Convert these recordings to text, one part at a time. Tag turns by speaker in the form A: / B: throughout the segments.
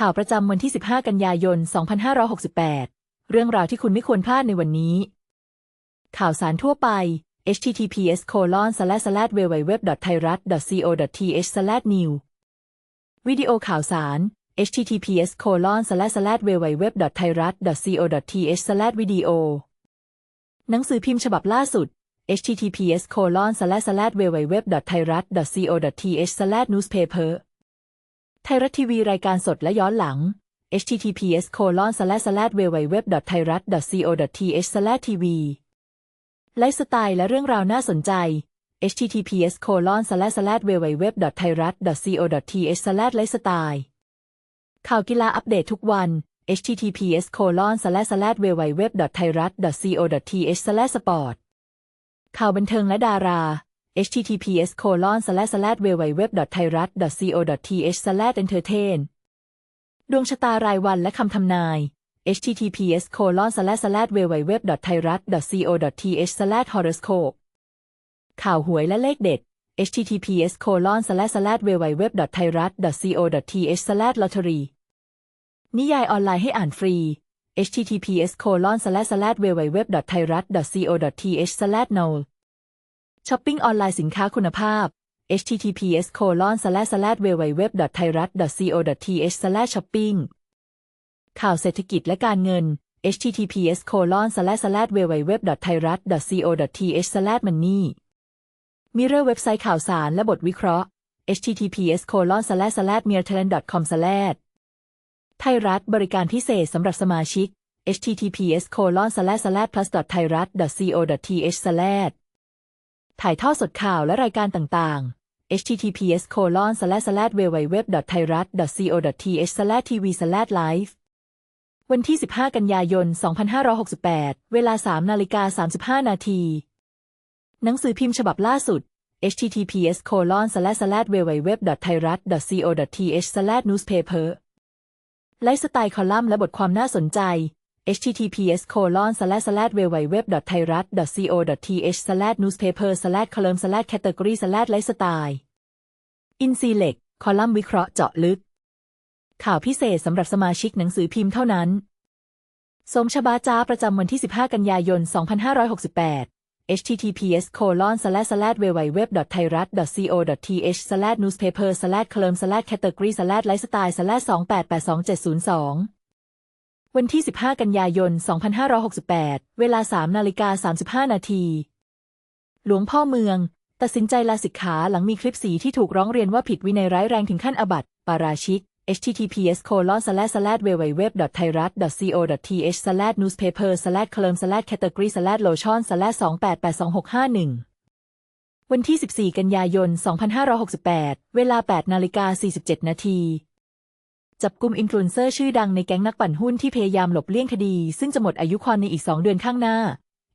A: ข่าวประจำวันที่ 15 กันยายน 2568 เรื่องราวที่คุณไม่ควรพลาดในวันนี้ ข่าวสารทั่วไป https colon slash slash www thai rat co th slash new วิดีโอข่าวสาร https colon slash slash www thai rat co th slash video หนังสือพิมพ์ฉบับล่าสุด https colon slash slash www thai rat co th slash newspaper ไทยรัฐทีวีรายการสดและย้อนหลัง https c o l o n s l a s l a w w w t h a i r a t c o t h s l a t v ไลฟ์สไตล์และเรื่องราวน่าสนใจ https colon slash slash www thai rat co th slash lifestyle ข่าวกีฬาอัปเดตทุกวัน https colon slash slash www thai rat co th slash sport ข่าวบันเทิงและดารา https colon slash slash www thai rat co th slash entertain ดวงชะตารายวันและคำทำนาย https colon slash slash www thai rat co th slash horoscope ข่าวหวยและเลขเด็ด https colon slash slash www thai rat co th slash lottery นิยายออนไลน์ให้อ่านฟรี https colon slash slash www thai rat co th slash n o l ช้อปปิ้งออนไลน์สินค้าคุณภาพ https colon slash slash www thai rat co th slash shopping ข่าวเศรษฐกิจและการเงิน https colon slash slash www thai rat co th slash money มิเรอร์เว็บไซต์ข่าวสารและบทวิเคราะห์ https colon slash slash m i r t a l a n com slash ไทยรัฐบริการพิเศษสำหรับสมาชิก https colon slash slash plus thai rat co th slash ถ่ายทอดสดข่าวและรายการต่างๆ https colon slash slash www thai rat co th slash tv slash live วันที่ 15 กันยายน 2568 เวลา 3 นาฬิกา 35 นาที หนังสือพิมพ์ฉบับล่าสุด https colon slash slash www thai rat co th slash newspaper ไลฟ์สไตล์คอลัมน์และบทความน่าสนใจ https colon slash slash www thai rat co th slash newspaper slash column slash category slash lifestyle อินซีเล็กคอลัมน์วิเคราะห์เจาะลึก ข่าวพิเศษสำหรับสมาชิกหนังสือพิมพ์เท่านั้น สมชบาจ้าประจำวันที่ 15 กันยายน 2568 https colon slash slash www thai rat co th slash newspaper slash column slash category slash lifestyle slash 2882702 วันที่ 15 กันยายน 2568 เวลา 3 นาฬิกา 35 นาที หลวงพ่อเมือง ตัดสินใจลาสิกขาหลังมีคลิปสีที่ถูกร้องเรียนว่าผิดวินัยร้ายแรงถึงขั้นอบัติ ปาราชิก https colon slash slash www thai rat co th slash newspaper slash column slash category slash lotion slash 288261 วันที่ 14 กันยายน 2568 เวลา 8 นาฬิกา 47 นาที จับกลุ่มอินฟลูเอนเซอร์ชื่อดังในแก๊งนักปั่นหุ้นที่พยายามหลบเลี่ยงคดี ซึ่งจะหมดอายุความในอีก 2 เดือนข้างหน้า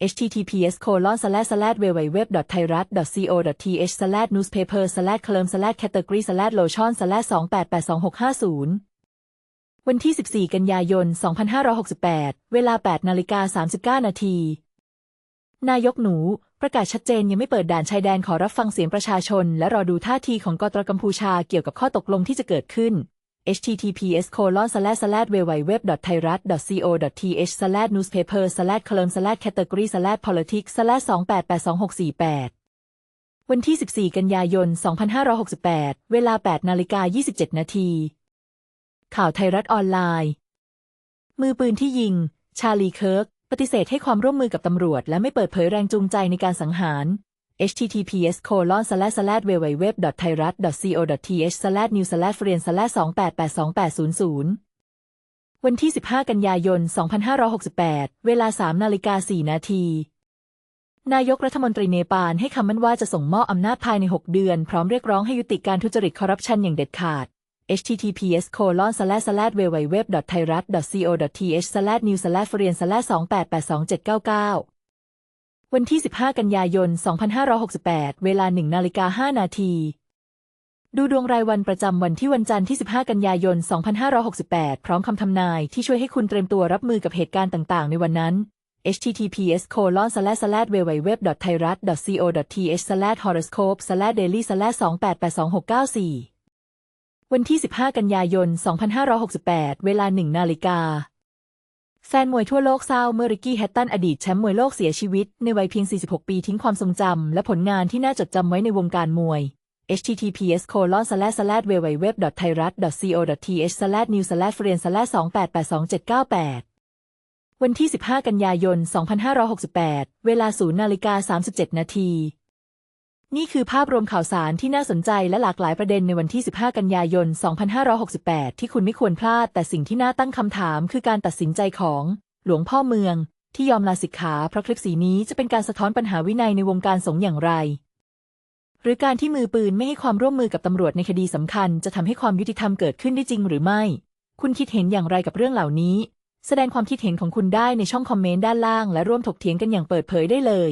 A: https colon slash slash www thai rat co th slash newspaper slash column slash category slash lotion slash 288260วันที่ 14 กันยายน 2568 เวลา 8 นาฬิกา 39 นาที นายกหนูประกาศชัดเจนยังไม่เปิดด่านชายแดนขอรับฟังเสียงประชาชน และรอดูท่าทีของกตรกัมพูชาเกี่ยวกับข้อตกลงที่จะเกิดขึ้น https colon slash slash www thai rat co th slash newspaper slash column slash category slash politics slash 28826048วันที่ 14 กันยายน 2568 เวลา 8 นาฬิกา 27 นาที ข่าวไทยรัฐออนไลน์ มือปืนที่ยิง ชาลีเคิร์ก ปฏิเสธให้ความร่วมมือกับตำรวจ และไม่เปิดเผยแรงจูงใจในการสังหาร https colon slash slash www thai rat co th slash news slash friend slash 288280 วันที่ 15 กันยายน 2568 เวลา 3 นาฬิกา 4 นาที นายกรัฐมนตรีเนปาลให้คำมั่นว่าจะส่งมอบอำนาจภายใน 6 เดือน พร้อมเรียกร้องให้ยุติการทุจริตคอร์รัปชันอย่างเด็ดขาด https colon slash slash www thai rat co th slash news slash friend slash 2882799 วันที่ 15 กันยายน 2568 เวลา 1 นาฬิกา 5 นาที ดูดวงรายวันประจำวันที่วันจันทร์ที่ 15 กันยายน 2568 พร้อมคำทำนายที่ช่วยให้คุณเตรียมตัวรับมือกับเหตุการณ์ต่างๆ ในวันนั้น https colon slash slash www thai rat co th slash horoscope slash daily slash 288294วันที่ 15 กันยายน 2568 เวลา 1 นาฬิกา แฟนมวยทั่วโลกเศร้าเมื่อริกกี้แฮตตันอดีตแชมป์มวยโลกเสียชีวิต ในวัยเพียง 46 ปีทิ้งความทรงจำและผลงานที่น่าจดจำไว้ในวงการมวย https colon slash slash www thairat co th slash new slash friend slash 28827998วันที่ 15 กันยายน 2568 เวลา 0 นาฬิกา 37 นาที นี่คือภาพรวมข่าวสารที่น่าสนใจและหลากหลายประเด็นในวันที่ 15 กันยายน 2568 ที่คุณไม่ควรพลาด แต่สิ่งที่น่าตั้งคำถามคือการตัดสินใจของหลวงพ่อเมือง ที่ยอมลาสิกขาเพราะคลิปสีนี้จะเป็นการสะท้อนปัญหาวินัยในวงการสงฆ์อย่างไร หรือการที่มือปืนไม่ให้ความร่วมมือกับตำรวจในคดีสำคัญ จะทำให้ความยุติธรรมเกิดขึ้นได้จริงหรือไม่ คุณคิดเห็นอย่างไรกับเรื่องเหล่านี้ แสดงความคิดเห็นของคุณได้ในช่องคอมเมนต์ด้านล่าง และร่วมถกเถียงกันอย่างเปิดเผยได้เลย